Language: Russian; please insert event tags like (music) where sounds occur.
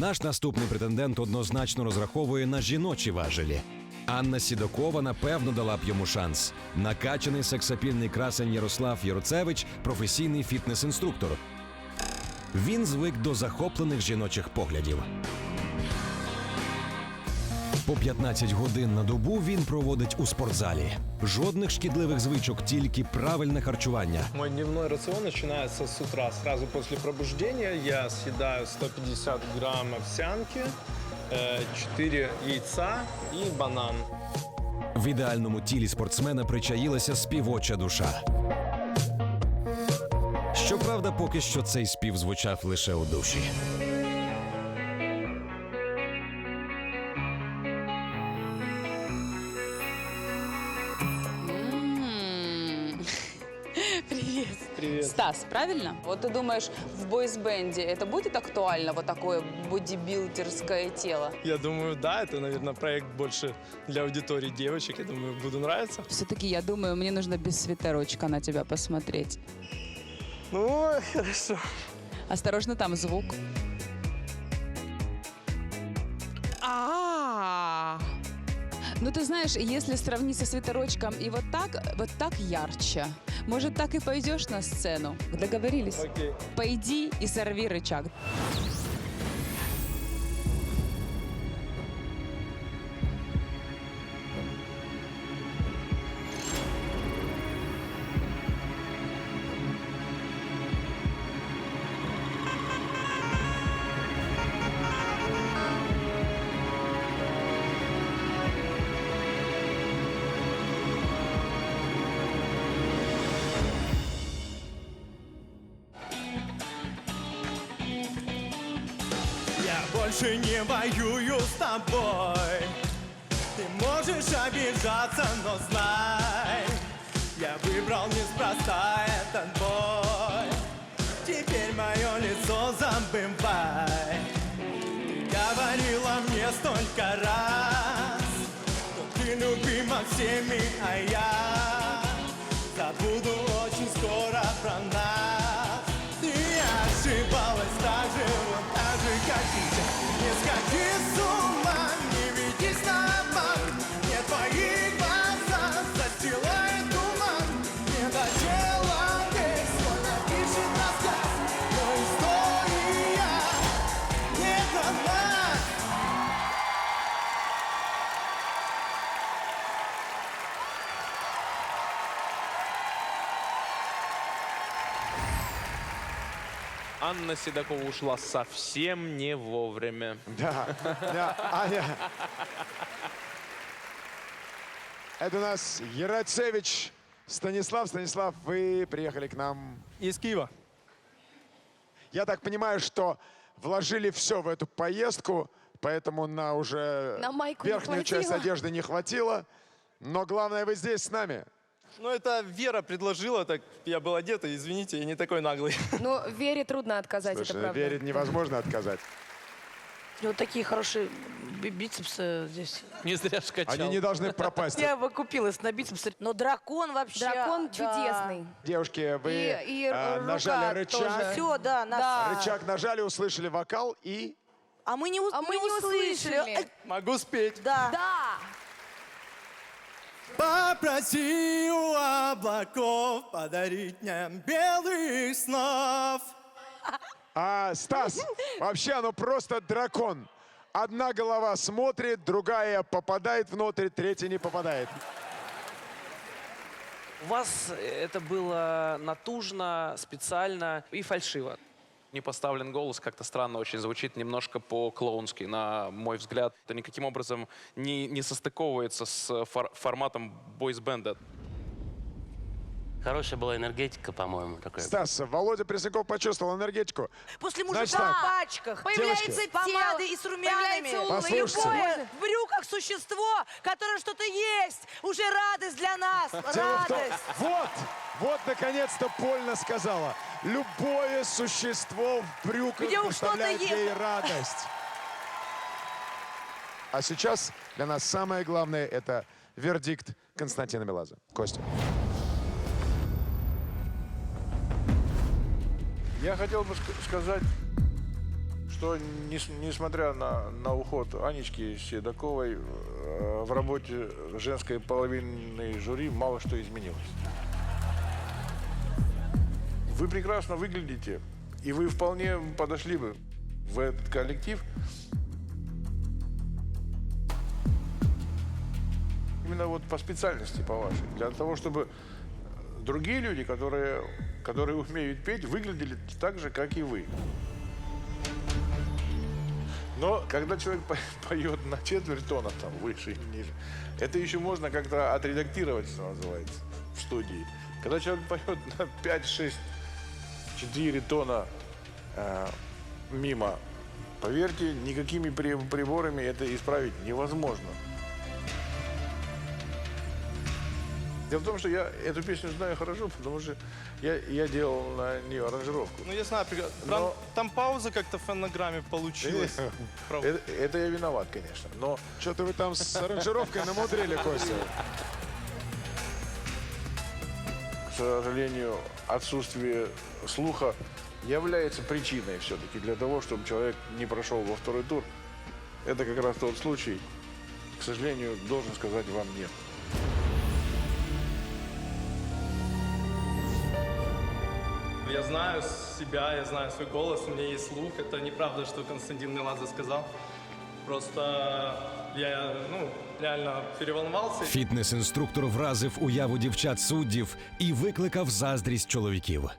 Наш наступний претендент однозначно розраховує на жіночі важелі. Анна Сідокова напевно дала б йому шанс. Накачаний сексапільний красень Ярослав Яроцевич професійний фітнес-інструктор. Він звик до захоплених жіночих поглядів. По 15 годин на добу він проводить у спортзалі. Жодних шкідливих звичок, тільки правильне харчування. Мой дневной рацион начинается с утра. Сразу после пробуждения я съедаю 150 грамм овсянки, 4 яйца и банан. В ідеальному тілі спортсмена причаїлася співоча душа. Щоправда, поки що цей спів звучав лише у душі. Стас, правильно? Вот ты думаешь, в бойсбенде это будет актуально, вот такое бодибилдерское тело? Я думаю, да, это, наверное, проект больше для аудитории девочек. Я думаю, буду нравиться. Все-таки, я думаю, мне нужно без свитерочка на тебя посмотреть. Ну, хорошо. Осторожно, там звук. А. Ну, ты знаешь, если сравнить со свитерочком и вот так, вот так ярче, может, так и пойдешь на сцену? Договорились? Окей. Пойди и сорви рычаг. Больше не воюю с тобой. Ты можешь обижаться, но знай Я выбрал неспроста этот бой. Теперь мое лицо забывай. Ты говорила мне столько раз Что ты любима всеми, а я Забуду очень скоро про нас Не сходи Анна Седокова ушла совсем не вовремя. Да, да, Аня. Это у нас Ярацевич Станислав. Станислав, вы приехали к нам. Из Киева. Я так понимаю, что вложили все в эту поездку, поэтому на уже На майку не верхнюю часть хватило. одежды не хватило. Но главное, вы здесь с нами. Ну, это Вера предложила, так я был одет, и извините, я не такой наглый. (laughs) Но Вере трудно отказать, Слушай, это правда. верить невозможно отказать. Вот такие хорошие би- бицепсы здесь. Не зря ж качал. Они не должны (laughs) пропасть. Я бы купилась на бицепсы. Но дракон вообще... Дракон чудесный. Девушки, вы И- и э, рука нажали рычаг. Все, да, нас... Рычаг нажали, услышали вокал и... А мы не, ус- А мы не услышали. Ай, Могу спеть. Да. Да! Попроси у облаков подарить мне белых снов А, Стас, вообще оно просто дракон. Одна голова смотрит, другая попадает внутрь, третья не попадает. У вас это было натужно, специально и фальшиво. Не поставлен голос, как-то странно очень звучит, немножко по-клоунски, на мой взгляд. Это никаким образом не, не состыковывается с фор- форматом бойсбенда. Хорошая была энергетика, по-моему, такая. Стас, Володя Пресняков почувствовал энергетику. После Значит мужика так. в пачках. Появляется Девочки. тело, Помады и с румянами. появляется улыбка. Послушайте. Любое в брюках существо, которое что-то есть. Уже радость для нас. Дело в том- Радость. Вот, вот наконец-то Польна сказала. Любое существо в брюках Где уж что-то доставляет есть. ей радость. А сейчас для нас самое главное – это вердикт Константина Меладзе. Костя. Я хотел бы ска- сказать, что нес- несмотря на, на уход Анечки Седоковой, э, в работе женской половины жюри мало что изменилось. Вы прекрасно выглядите, и вы вполне подошли бы в этот коллектив. Именно вот по специальности, по вашей. Для того, чтобы другие люди, которые, которые умеют петь, выглядели так же, как и вы. Но когда человек по- (laughs) поет на четверть тона, там, выше или ниже, это еще можно как-то отредактировать, что называется, в студии. Когда человек поет на 5, 6, 4 тона э, мимо, поверьте, никакими при- приборами это исправить невозможно. Дело в том, что я эту песню знаю хорошо, потому что я, я делал на нее аранжировку. Ну, я знаю, прик- Но- там, пауза как-то в фонограмме получилась. Это, это я виноват, конечно. Но Что-то вы там с (laughs) аранжировкой намудрили, Костя. к сожалению, отсутствие слуха является причиной все-таки для того, чтобы человек не прошел во второй тур. Это как раз тот случай, к сожалению, должен сказать вам нет. Я знаю себя, я знаю свой голос, у меня есть слух. Это неправда, что Константин Меладзе сказал. Просто я, ну, реально переволновался. Фітнес-інструктор вразив уяву дівчат суддів і викликав заздрість чоловіків.